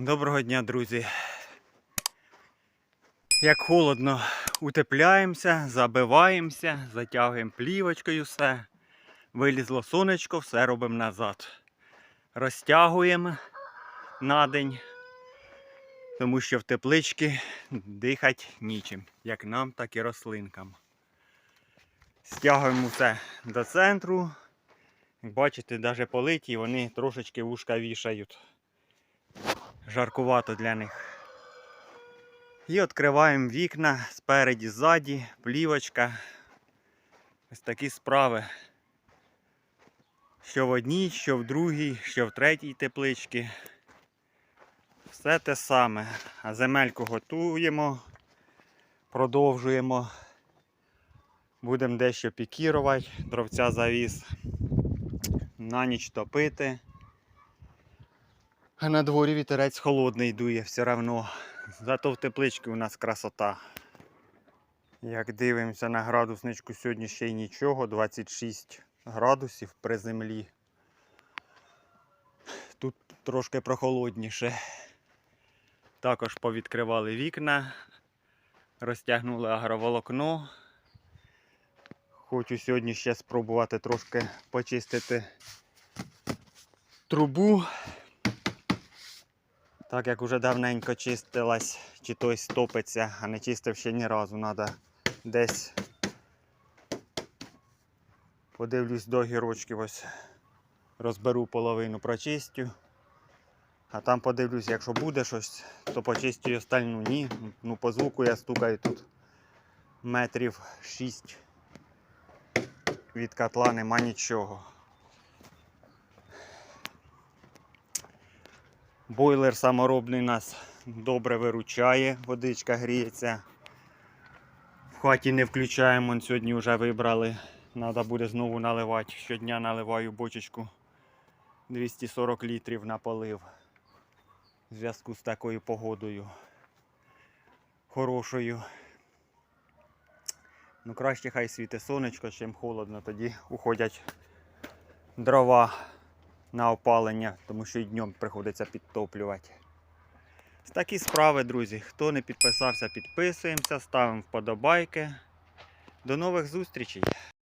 Доброго дня, друзі. Як холодно, утепляємося, забиваємося, затягуємо плівочкою все. Вилізло сонечко, все робимо назад. Розтягуємо на день, тому що в тепличці дихати нічим, як нам, так і рослинкам. Стягуємо все до центру. Як бачите, навіть политі вони трошечки вушка вішають жаркувато для них. І відкриваємо вікна спереді, ззаді, плівочка. Ось такі справи. Що в одній, що в другій, що в третій тепличці. Все те саме. А земельку готуємо, продовжуємо. Будемо дещо пікірувати, дровця завіз. На ніч топити. А на дворі вітерець холодний дує все равно. Зато в тепличці у нас красота. Як дивимося на градусничку, сьогодні ще й нічого, 26 градусів при землі. Тут трошки прохолодніше. Також повідкривали вікна, розтягнули агроволокно. Хочу сьогодні ще спробувати трошки почистити трубу. Так як уже давненько чистилась, чи той стопиться, а не чистив ще ні разу. Треба десь подивлюсь до гірочків, ось розберу половину, прочистю. А там подивлюсь, якщо буде щось, то почистю остальну. Ні. Ну по звуку я стукаю тут метрів 6 від котла нема нічого. Бойлер саморобний нас добре виручає, водичка гріється. В хаті не включаємо, сьогодні вже вибрали. Треба буде знову наливати. Щодня наливаю бочечку 240 літрів на полив. В зв'язку з такою погодою. Хорошою. Ну краще хай світе сонечко, чим холодно, тоді уходять дрова на опалення, тому що і днем приходиться підтоплювати. Такі справи, друзі. Хто не підписався, підписуємося, ставимо вподобайки. До нових зустрічей!